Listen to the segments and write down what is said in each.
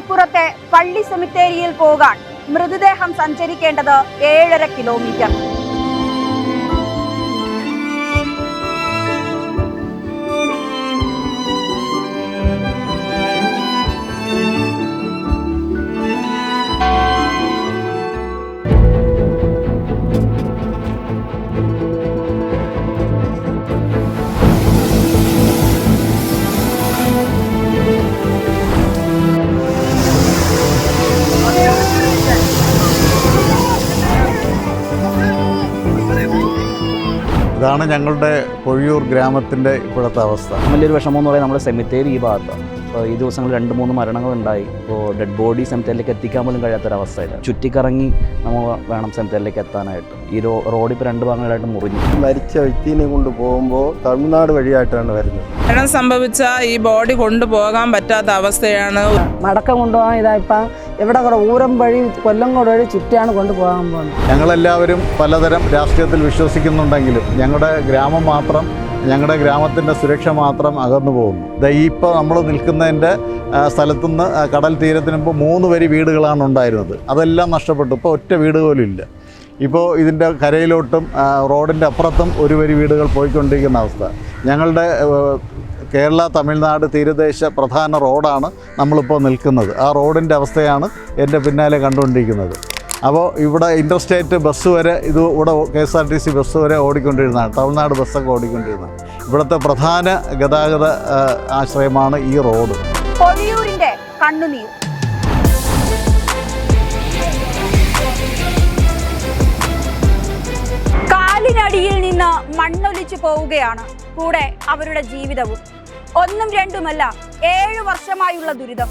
കടപ്പുറത്തെ പള്ളി സെമിത്തേരിയിൽ പോകാൻ മൃതദേഹം സഞ്ചരിക്കേണ്ടത് ഏഴര കിലോമീറ്റർ ഇതാണ് ഞങ്ങളുടെ പൊഴിയൂർ ഗ്രാമത്തിന്റെ ഇപ്പോഴത്തെ അവസ്ഥ. വലിയൊരു വിഷമം എന്ന് പറയുന്നത് നമ്മുടെ സെമിത്തേരി ഈ ഭാഗത്താണ് അപ്പോൾ ഈ ദിവസങ്ങൾ രണ്ട് മൂന്ന് മരണങ്ങൾ ഉണ്ടായി. ഇപ്പോൾ ഡെഡ് ബോഡി സെമിത്തേരിലേക്ക് എത്തിക്കാൻ പോലും കഴിയാത്തൊരവസ്ഥയില്ല ചുറ്റിക്കറങ്ങി നമ്മൾ വേണം സെമിത്തേരിലേക്ക് എത്താനായിട്ട്. ഈ റോ റോഡ് ഇപ്പോൾ രണ്ട് ഭാഗങ്ങളായിട്ട് മുറിഞ്ഞു. മരിച്ച വ്യക്തിനെ കൊണ്ട് പോകുമ്പോൾ തമിഴ്നാട് വഴിയായിട്ടാണ് വരുന്നത്. മരണം സംഭവിച്ച ഈ ബോഡി കൊണ്ടുപോകാൻ പറ്റാത്ത അവസ്ഥയാണ്. മടക്കം കൊണ്ടുപോകാൻ ഇതാ ഇപ്പം ഇവിടെ കൂടെ ഊരം വഴി കൊല്ലം കൂടെ വഴി ചുറ്റിയാണ് കൊണ്ടുപോകാൻ പോകുന്നത്. ഞങ്ങളെല്ലാവരും പലതരം രാഷ്ട്രീയത്തിൽ വിശ്വസിക്കുന്നുണ്ടെങ്കിലും ഞങ്ങളുടെ ഗ്രാമം മാത്രം ഞങ്ങളുടെ ഗ്രാമത്തിന്റെ സുരക്ഷ മാത്രം അകന്നു പോകുന്നു. ഇപ്പോൾ നമ്മൾ നിൽക്കുന്നതിന്റെ സ്ഥലത്തുനിന്ന് കടൽ തീരത്തിന് മുമ്പ് മൂന്ന് വരി വീടുകളാണ് ഉണ്ടായിരുന്നത്. അതെല്ലാം നഷ്ടപ്പെട്ടു. ഇപ്പോൾ ഒറ്റ വീട് പോലും ഇല്ല. ഇപ്പോൾ ഇതിന്റെ കരയിലോട്ടും റോഡിന്റെ അപ്പുറത്തും ഒരു വരി വീടുകൾ പോയിക്കൊണ്ടിരിക്കുന്ന അവസ്ഥ. ഞങ്ങളുടെ കേരള തമിഴ്നാട് തീരദേശ പ്രധാന റോഡാണ് നമ്മളിപ്പോൾ നിൽക്കുന്നത്. ആ റോഡിന്റെ അവസ്ഥയാണ് എന്റെ പിന്നാലെ കണ്ടുകൊണ്ടിരിക്കുന്നത്. അപ്പോൾ ഇവിടെ ഇന്റർസ്റ്റേറ്റ് ബസ് വരെ ഇത് ഇവിടെ K S R T C bus വരെ ഓടിക്കൊണ്ടിരുന്നതാണ്. തമിഴ്നാട് ബസ്സൊക്കെ ഓടിക്കൊണ്ടിരുന്നതാണ്. ഇവിടുത്തെ പ്രധാന ഗതാഗത ആശ്രയമാണ് ഈ റോഡ്. കണ്ണുനീർ. കാലിനടിയിൽ നിന്ന് മണ്ണൊലിച്ചു പോവുകയാണ്. കൂടെ അവരുടെ ജീവിതവും. ഒന്നും രണ്ടുമല്ല ഏഴു വർഷമായുള്ള ദുരിതം.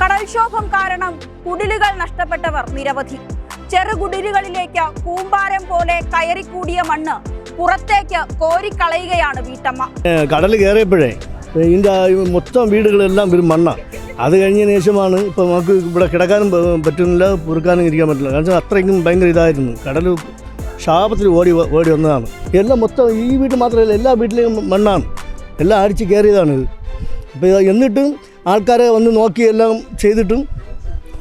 കടൽക്ഷോഭം കാരണം കുടിലുകൾ നഷ്ടപ്പെട്ടവർ നിരവധി. ചെറുകുടിലുകളിലേക്ക് കൂമ്പാരം പോലെ കയറിക്കൂടിയ മണ്ണ് പുറത്തേക്ക് കോരിക്കളയുകയാണ് വീട്ടമ്മ. കടൽ കയറിയപ്പോഴേ ഇതിന്റെ മൊത്തം വീടുകളെല്ലാം വരും മണ്ണാണ് അത് കഴിഞ്ഞതിന് ശേഷമാണ് ഇപ്പോൾ നമുക്ക് ഇവിടെ കിടക്കാനും പറ്റുന്നില്ല പൊറുക്കാനും ഇരിക്കാൻ പറ്റില്ല. കാരണം അത്രയ്ക്കും ഭയങ്കര ഇതായിരുന്നു. കടൽ ശാപത്തിൽ ഓടി ഓടി വന്നതാണ്. എല്ലാം മൊത്തം ഈ വീട്ടിൽ മാത്രമല്ല എല്ലാ വീട്ടിലെയും മണ്ണാണ്. എല്ലാം അടിച്ച് കയറിയതാണിത് അപ്പോൾ എന്നിട്ടും ആൾക്കാരെ വന്ന് നോക്കി എല്ലാം ചെയ്തിട്ടും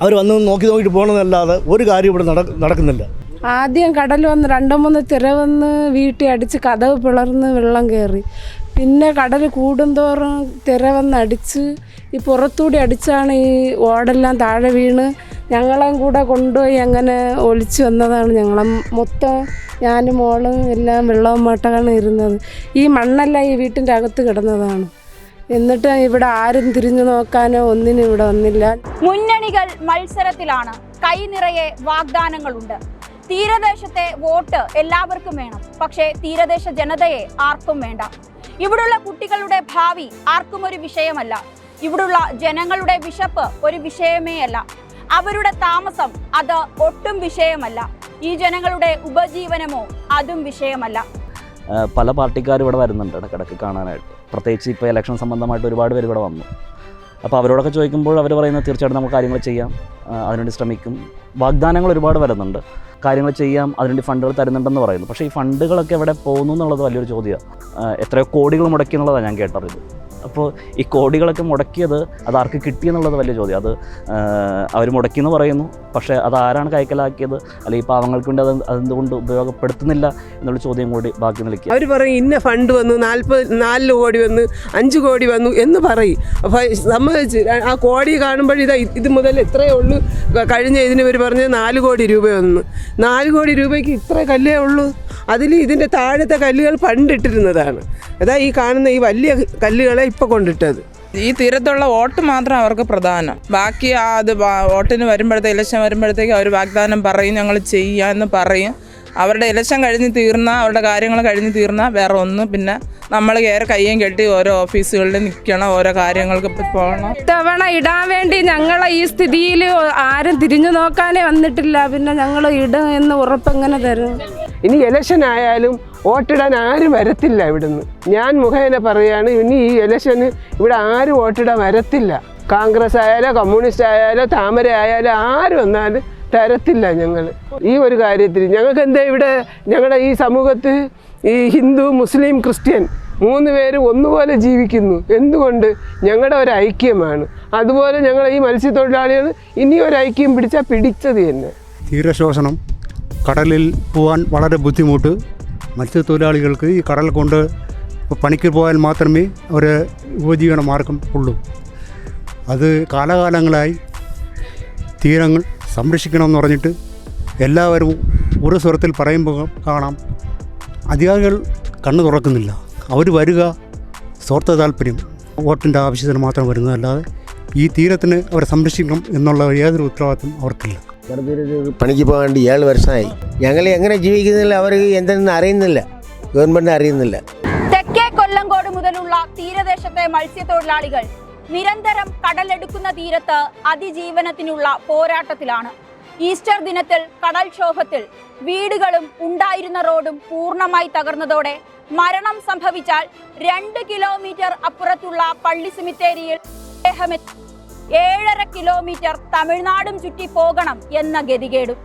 അവർ വന്ന് നോക്കി നോക്കിയിട്ട് പോകണമെന്നല്ലാതെ ഒരു കാര്യം ഇവിടെ നട നടക്കുന്നില്ല. ആദ്യം കടൽ വന്ന് രണ്ടോ മൂന്ന് തിര വന്ന് വീട്ടിൽ അടിച്ച് കഥവ് പിളർന്ന് വെള്ളം കയറി. പിന്നെ കടൽ കൂടുന്തോറും തിര വന്ന് അടിച്ച് ഈ പുറത്തൂടി അടിച്ചാണ് ഈ ഓടെല്ലാം താഴെ വീണ്. ഞങ്ങളെയും കൂടെ കൊണ്ടുപോയി അങ്ങനെ ഒളിച്ചു വന്നതാണ് ഞങ്ങളെ മൊത്തം ഞാനും മോളും എല്ലാം വെള്ളവും മാട്ടാണ് ഇരുന്നത്. ഈ മണ്ണെല്ലാം ഈ വീട്ടിന്റെ അകത്ത് കിടന്നതാണ്. എന്നിട്ട് ഇവിടെ ആരും തിരിഞ്ഞു നോക്കാനോ ഒന്നിനും ഇവിടെ വന്നില്ല. മുന്നണികൾ മത്സരത്തിലാണ്. കൈ നിറയെ വാഗ്ദാനങ്ങളുണ്ട്. തീരദേശത്തെ വോട്ട് എല്ലാവർക്കും വേണം. പക്ഷേ തീരദേശ ജനതയെ ആർക്കും വേണ്ട. ഇവിടുള്ള കുട്ടികളുടെ ഭാവി ആർക്കും ഒരു വിഷയമല്ല. ഇവിടുള്ള ജനങ്ങളുടെ വിശപ്പ് ഒരു വിഷയമേ അല്ല. അവരുടെ താമസം അത് ഒട്ടും വിഷയമല്ല. ഈ ജനങ്ങളുടെ ഉപജീവനമോ അതും വിഷയമല്ല. പല പാർട്ടിക്കാരും ഇവിടെ വരുന്നുണ്ട് ഇടക്കിടക്ക് കാണാനായിട്ട്. പ്രത്യേകിച്ച് ഇപ്പോൾ ഇലക്ഷൻ സംബന്ധമായിട്ട് ഒരുപാട് പേര് ഇവിടെ വന്നു. അപ്പോൾ അവരോടൊക്കെ ചോദിക്കുമ്പോൾ അവർ പറയുന്നത് തീർച്ചയായിട്ടും നമുക്ക് കാര്യങ്ങൾ ചെയ്യാം. അതിനുവേണ്ടി ശ്രമിക്കും. വാഗ്ദാനങ്ങൾ ഒരുപാട് വരുന്നുണ്ട്. കാര്യങ്ങൾ ചെയ്യാം അതിനുവേണ്ടി ഫണ്ടുകൾ തരുന്നുണ്ടെന്ന് പറയുന്നു. പക്ഷേ ഈ ഫണ്ടുകളൊക്കെ എവിടെ പോകുന്നു എന്നുള്ളത് വലിയൊരു ചോദ്യമാണ്. എത്രയോ കോടികൾ മുടക്കി എന്നുള്ളതാണ് ഞാൻ കേട്ടറിയത് അപ്പോൾ ഈ കോടികളൊക്കെ മുടക്കിയത് അത് ആർക്ക് കിട്ടിയെന്നുള്ളത് വലിയ ചോദ്യം. അത് അവർ മുടക്കിയെന്ന് പറയുന്നു. പക്ഷേ അത് ആരാണ് കൈക്കലാക്കിയത്? അല്ലെങ്കിൽ ഈ പാവങ്ങൾക്ക് വേണ്ടി അത് അതെന്തുകൊണ്ട് ഉപയോഗപ്പെടുത്തുന്നില്ല എന്നുള്ള ചോദ്യം കൂടി ബാക്കി നിൽക്കുക. അവർ പറയും ഇന്ന ഫണ്ട് വന്നു നാൽപ്പത് നാല് കോടി വന്നു അഞ്ച് കോടി വന്നു എന്ന് പറയും. അപ്പോൾ സമ്മതിച്ച് ആ കോടി കാണുമ്പോൾ ഇതാ ഇത് മുതൽ ഇത്രയേ ഉള്ളൂ. കഴിഞ്ഞ ഇതിന് ഇവർ പറഞ്ഞ് നാല് കോടി രൂപ വന്നു. നാല് കോടി രൂപയ്ക്ക് ഇത്ര കല്ലേ ഉള്ളൂ? അതിൽ ഇതിന്റെ താഴത്തെ കല്ലുകൾ പണ്ടിട്ടിരുന്നതാണ് അതാ ഈ കാണുന്ന ഈ വലിയ കല്ലുകളെ ഇപ്പോൾ കൊണ്ടിട്ടത്. ഈ തീരത്തുള്ള വോട്ട് മാത്രം അവർക്ക് പ്രധാനം. ബാക്കി ആ അത് വോട്ടിന് വരുമ്പോഴത്തേക്ക് ഇലക്ഷൻ വരുമ്പോഴത്തേക്ക് അവർ വാഗ്ദാനം പറയും ഞങ്ങൾ ചെയ്യാം എന്ന് പറയും. അവരുടെ ഇലക്ഷൻ കഴിഞ്ഞ് തീർന്ന അവരുടെ കാര്യങ്ങൾ കഴിഞ്ഞ് തീർന്ന വേറെ ഒന്ന് പിന്നെ നമ്മൾ കയറി കയ്യും കെട്ടി ഓരോ ഓഫീസുകളിൽ നിൽക്കണം ഓരോ കാര്യങ്ങൾക്ക് പോകണം തവണ ഇടാൻ വേണ്ടി ഞങ്ങളെ ഈ സ്ഥിതിയിൽ ആരും തിരിഞ്ഞു നോക്കാനേ വന്നിട്ടില്ല. പിന്നെ ഞങ്ങൾ ഇടും എന്ന് ഉറപ്പെങ്ങനെ തരും? ഇനി ഇലക്ഷൻ ആയാലും വോട്ടിടാൻ ആരും വരത്തില്ല ഇവിടുന്ന്. ഞാൻ മുഖേന പറയുകയാണ് ഇനി ഈ ഇലക്ഷന് ഇവിടെ ആരും വോട്ടിടാൻ വരത്തില്ല. കോൺഗ്രസ് ആയാലോ കമ്മ്യൂണിസ്റ്റ് ആയാലോ താമര ആയാലോ ആര് വന്നാലും തരത്തില്ല ഞങ്ങൾ ഈ ഒരു കാര്യത്തിൽ ഞങ്ങൾക്ക് എന്താ ഇവിടെ ഞങ്ങളുടെ ഈ സമൂഹത്ത് ഈ ഹിന്ദു മുസ്ലിം ക്രിസ്ത്യൻ മൂന്ന് പേര് ഒന്നുപോലെ ജീവിക്കുന്നു. എന്തുകൊണ്ട്? ഞങ്ങളുടെ ഒരു ഐക്യമാണ്. അതുപോലെ ഞങ്ങൾ ഈ മത്സ്യത്തൊഴിലാളികൾ ഇനി ഒരു ഐക്യം പിടിച്ചാൽ പിടിച്ചത് തന്നെ. തീരശോഷണം കടലിൽ പോകാൻ വളരെ ബുദ്ധിമുട്ട്. മത്സ്യത്തൊഴിലാളികൾക്ക് ഈ കടൽ കൊണ്ട് പണിക്ക് പോയാൽ മാത്രമേ ഒരു ഉപജീവന മാർഗം ഉള്ളൂ. അത് കാലകാലങ്ങളായി തീരങ്ങൾ സംരക്ഷിക്കണമെന്ന് പറഞ്ഞിട്ട് എല്ലാവരും ഒരു സ്വരത്തിൽ പറയുമ്പോൾ കാണാം അധികാരികൾ കണ്ണു തുറക്കുന്നില്ല. അവർ വരിക സ്വാർത്ഥ താല്പര്യം വോട്ടിന്റെ ആവശ്യത്തിന് മാത്രം വരുന്നതല്ലാതെ ഈ തീരത്തിന് അവരെ സംരക്ഷിക്കണം എന്നുള്ള യാതൊരു ഉത്തരവാദിത്വം അവർക്കില്ല. പണിക്ക് പോകാണ്ട് ഏഴ് വർഷമായി ഞങ്ങൾ എങ്ങനെ ജീവിക്കുന്നില്ല അവർ എന്തെന്ന് അറിയുന്നില്ല. ഗവൺമെന്റ് അറിയുന്നില്ല. തെക്കേ കൊല്ലങ്കോട് മുതലുള്ള തീരദേശത്തെ മത്സ്യത്തൊഴിലാളികൾ നിരന്തരം കടലെടുക്കുന്ന തീരത്ത് അതിജീവനത്തിനുള്ള പോരാട്ടത്തിലാണ്. ഈസ്റ്റർ ദിനത്തിൽ കടൽക്ഷോഭത്തിൽ വീടുകളും ഉണ്ടായിരുന്ന റോഡും പൂർണമായി തകർന്നതോടെ മരണം സംഭവിച്ചാൽ രണ്ട് കിലോമീറ്റർ അപ്പുറത്തുള്ള പള്ളി സിമിത്തേരിയിൽ ദേഹമെത്തി ഏഴര കിലോമീറ്റർ തമിഴ്നാടും ചുറ്റി പോകണം എന്ന ഗതികേടും.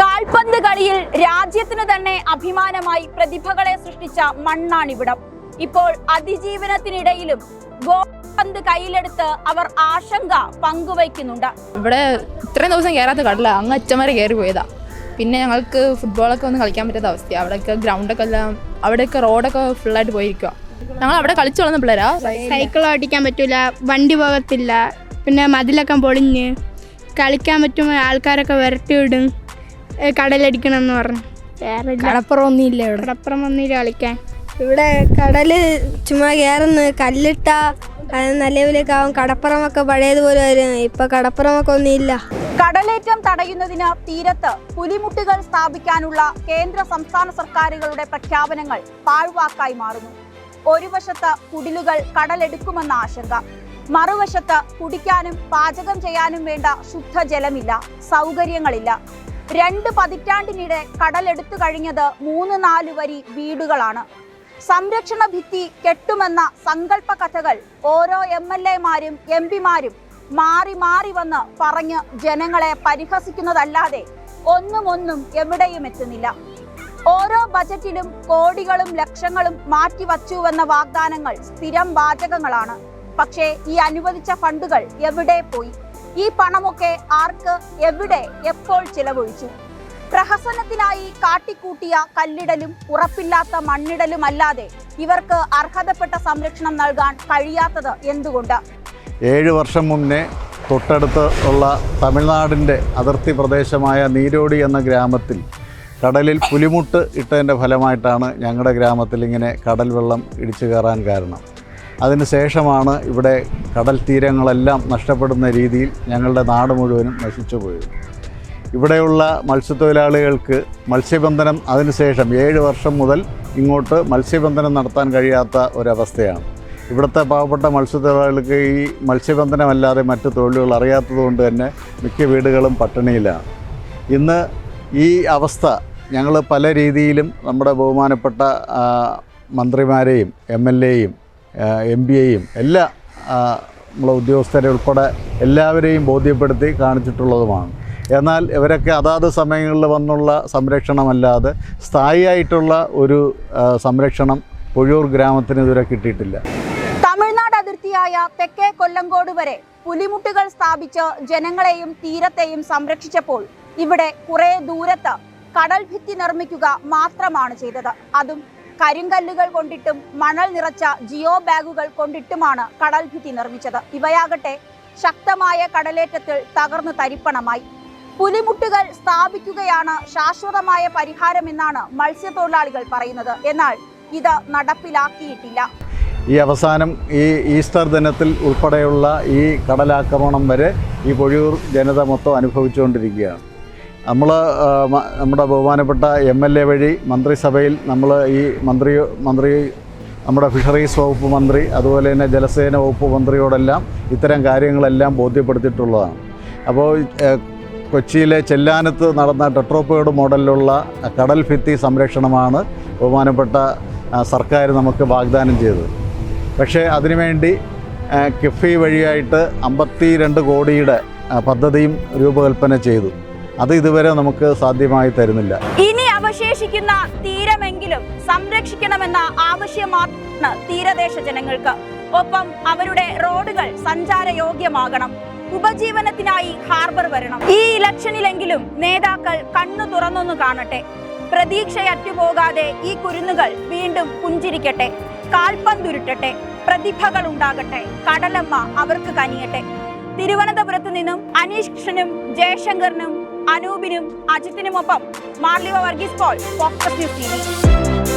കാൽപന്ത് കളിയിൽ രാജ്യത്തിന് തന്നെ അഭിമാനമായി പ്രതിഭകളെ സൃഷ്ടിച്ച മണ്ണാണിവിടം. ഇപ്പോൾ അതിജീവനത്തിനിടയിലും ഗോപന്ത് കയ്യിലെടുത്ത് അവർ ആശങ്ക പങ്കുവയ്ക്കുന്നുണ്ട്. ഇവിടെ ഇത്രയും ദിവസം കയറാത്ത കടല അങ്ങ് അച്ഛന്മാരെ കയറി പോയതാ. പിന്നെ ഞങ്ങൾക്ക് ഫുട്ബോളൊക്കെ ഒന്ന് കളിക്കാൻ പറ്റാത്ത അവസ്ഥയാണ് അവിടെയൊക്കെ ഗ്രൗണ്ടൊക്കെ എല്ലാം അവിടെയൊക്കെ റോഡൊക്കെ ഫുള്ളായിട്ട് പോയിരിക്കുക ഞങ്ങൾ അവിടെ കളിച്ചു വളർന്ന പിള്ളേരാ. സൈക്കിൾ ഓടിക്കാൻ പറ്റൂല വണ്ടി പോകത്തില്ല പിന്നെ മതിലൊക്കെ പൊളിഞ്ഞ് കളിക്കാൻ പറ്റും ആൾക്കാരൊക്കെ വിരട്ടി വിടും കടലടിക്കണം എന്ന് പറഞ്ഞു. വേറെ കടപ്പുറം ഒന്നുമില്ല ഇവിടെ. കടപ്പുറം ഒന്നുമില്ല കളിക്കാൻ. ഇവിടെ കടൽ ചുമ്മാ കയറുന്നു കല്ലിട്ട നിലവിലേക്കാവും കടപ്പുറമൊക്കെ പഴയതുപോലെ വരും ഇപ്പൊ കടപ്പുറമൊക്കെ ഒന്നുമില്ല. കടലേറ്റം തടയുന്നതിന് തീരത്ത് പുലിമുട്ടുകൾ സ്ഥാപിക്കാനുള്ള കേന്ദ്ര സംസ്ഥാന സർക്കാരുകളുടെ പ്രഖ്യാപനങ്ങൾ താഴ്വാക്കായി മാറുന്നു. ഒരു വശത്ത് കുടിലുകൾ കടലെടുക്കുമെന്ന ആശങ്ക. മറുവശത്ത് കുടിക്കാനും പാചകം ചെയ്യാനും വേണ്ട ശുദ്ധജലമില്ല സൗകര്യങ്ങളില്ല. രണ്ട് പതിറ്റാണ്ടിനിടെ കടലെടുത്തു കഴിഞ്ഞത് മൂന്ന് നാല് വരി വീടുകളാണ്. സംരക്ഷണ ഭിത്തി കെട്ടുമെന്ന സങ്കല്പ കഥകൾ ഓരോ എം എൽ എമാരും എം പിമാരും മാറി മാറി വന്ന് പറഞ്ഞ് ജനങ്ങളെ പരിഹസിക്കുന്നതല്ലാതെ ഒന്നും ഒന്നും എവിടെയും എത്തുന്നില്ല. ഓരോ ബജറ്റിലും കോടികളും ലക്ഷങ്ങളും മാറ്റിവച്ചുവെന്ന വാഗ്ദാനങ്ങൾ സ്ഥിരം വാചകങ്ങളാണ്. പക്ഷേ ഈ അനുവദിച്ച ഫണ്ടുകൾ എവിടെ പോയി? ഈ പണമൊക്കെ ആർക്ക് എവിടെ എപ്പോൾ ചിലവഴിച്ചു? പ്രഹസനത്തിനായി കാട്ടിക്കൂട്ടിയ കല്ലിടലും ഉറപ്പില്ലാത്ത മണ്ണിടലും അല്ലാതെ ഇവർക്ക് അർഹതപ്പെട്ട സംരക്ഷണം നൽകാൻ കഴിയാത്തത് എന്തുകൊണ്ട്? ഏഴ് വർഷം മുന്നേ തൊട്ടടുത്ത് ഉള്ള തമിഴ്നാടിന്റെ അതിർത്തി പ്രദേശമായ നീരോടി എന്ന ഗ്രാമത്തിൽ കടലിൽ പുലിമുട്ട് ഇട്ടതിന്റെ ഫലമായിട്ടാണ് ഞങ്ങളുടെ ഗ്രാമത്തിൽ ഇങ്ങനെ കടൽ വെള്ളം ഇടിച്ചു കയറാൻ കാരണം. അതിന് ശേഷമാണ് ഇവിടെ കടൽ തീരങ്ങളെല്ലാം നഷ്ടപ്പെടുന്ന രീതിയിൽ ഞങ്ങളുടെ നാട് മുഴുവനും നശിച്ചു പോയത്. ഇവിടെയുള്ള മത്സ്യത്തൊഴിലാളികൾക്ക് മത്സ്യബന്ധനം അതിനുശേഷം ഏഴ് വർഷം മുതൽ ഇങ്ങോട്ട് മത്സ്യബന്ധനം നടത്താൻ കഴിയാത്ത ഒരവസ്ഥയാണ്. ഇവിടുത്തെ പാവപ്പെട്ട മത്സ്യത്തൊഴിലാളികൾക്ക് ഈ മത്സ്യബന്ധനമല്ലാതെ മറ്റ് തൊഴിലുകൾ അറിയാത്തതുകൊണ്ട് തന്നെ മിക്ക വീടുകളും പട്ടിണിയിലാണ്. ഇന്ന് ഈ അവസ്ഥ ഞങ്ങൾ പല രീതിയിലും നമ്മുടെ ബഹുമാനപ്പെട്ട മന്ത്രിമാരെയും എം എൽ എയും എം പി എയും എല്ലാ നമ്മളെ ഉദ്യോഗസ്ഥരെ ഉൾപ്പെടെ എല്ലാവരെയും ബോധ്യപ്പെടുത്തി കാണിച്ചിട്ടുള്ളതുമാണ്. എന്നാൽ ഇവരൊക്കെ അതാത് സമയങ്ങളിൽ വന്നുള്ള സംരക്ഷണമല്ലാതെ സ്ഥായിയായിട്ടുള്ള ഒരു സംരക്ഷണം പുഴൂർ ഗ്രാമത്തിന് ഇതുവരെ കിട്ടിയിട്ടില്ല. തമിഴ്നാട് അതിർത്തിയായ തെക്കേ കൊല്ലങ്കോട് വരെ പുലിമുട്ടുകൾ സ്ഥാപിച്ച് ജനങ്ങളെയും തീരത്തെയും സംരക്ഷിച്ചപ്പോൾ ഇവിടെ കുറെ ദൂരത്ത് കടൽ ഭിത്തി നിർമ്മിക്കുക മാത്രമാണ് ചെയ്തത്. അതും കരിങ്കല്ലുകൾ കൊണ്ടിട്ടും മണൽ നിറച്ച ജിയോ ബാഗുകൾ കൊണ്ടിട്ടുമാണ് കടൽ ഭിത്തി നിർമ്മിച്ചത്. ഇവയാകട്ടെ ശക്തമായ കടലേറ്റത്തിൽ തകർന്നു തരിപ്പണമായി. പുലിമുട്ടുകൾ സ്ഥാപിക്കുകയാണ് ശാശ്വതമായ പരിഹാരമെന്നാണ് മത്സ്യത്തൊഴിലാളികൾ പറയുന്നത്. എന്നാൽ ഇത് നടപ്പിലാക്കിയിട്ടില്ല. ഈ അവസാനം ഈ ഈസ്റ്റർ ദിനത്തിൽ ഉൾപ്പെടെയുള്ള ഈ കടലാക്രമണം വരെ ഈ പൊഴിയൂർ ജനത മൊത്തം അനുഭവിച്ചുകൊണ്ടിരിക്കുകയാണ്. നമ്മൾ നമ്മുടെ ബഹുമാനപ്പെട്ട എം എൽ എ വഴി മന്ത്രിസഭയിൽ നമ്മൾ ഈ മന്ത്രി മന്ത്രി നമ്മുടെ ഫിഷറീസ് വകുപ്പ് മന്ത്രി അതുപോലെ തന്നെ ജലസേന വകുപ്പ് മന്ത്രിയോടെല്ലാം ഇത്തരം കാര്യങ്ങളെല്ലാം ബോധ്യപ്പെടുത്തിയിട്ടുള്ളതാണ്. അപ്പോൾ കൊച്ചിയിലെ ചെല്ലാനത്ത് നടന്ന ടെട്രോപ്പേഡ് മോഡലിലുള്ള കടൽ ഭിത്തി സംരക്ഷണമാണ് ബഹുമാനപ്പെട്ട സർക്കാർ നമുക്ക് വാഗ്ദാനം ചെയ്തത്. പക്ഷേ അതിനുവേണ്ടി കിഫി വഴിയായിട്ട് അമ്പത്തി രണ്ട് കോടിയുടെ പദ്ധതിയും രൂപകൽപ്പന ചെയ്തു. അത് ഇതുവരെ നമുക്ക് സാധ്യമായി തരുന്നില്ല. ഇനി അവശേഷിക്കുന്ന തീരമെങ്കിലും സംരക്ഷിക്കണമെന്ന ആവശ്യമാണ് തീരദേശ ജനങ്ങൾക്ക്. ഒപ്പം അവരുടെ റോഡുകൾ സഞ്ചാരയോഗ്യമാകണം. ഉപജീവനത്തിനായി ഹാർബർ വരണം. ഈ ഇലക്ഷനിലെങ്കിലും നേതാക്കൾ കണ്ണു തുറന്നൊന്ന് കാണട്ടെ. പ്രതീക്ഷയറ്റുപോകാതെ ഈ കുരുന്നുകൾ വീണ്ടും പുഞ്ചിരിക്കട്ടെ. കാൽപ്പന്തുരുട്ടട്ടെ പ്രതിഭകൾ ഉണ്ടാകട്ടെ. കടലമ്മ അവർക്ക് കനിയട്ടെ. തിരുവനന്തപുരത്ത് നിന്നും അനീഷ് കൃഷ്ണനും ജയശങ്കറിനും അനൂപിനും അജിത്തിനുമൊപ്പം Marliva Varghese Paul focus news T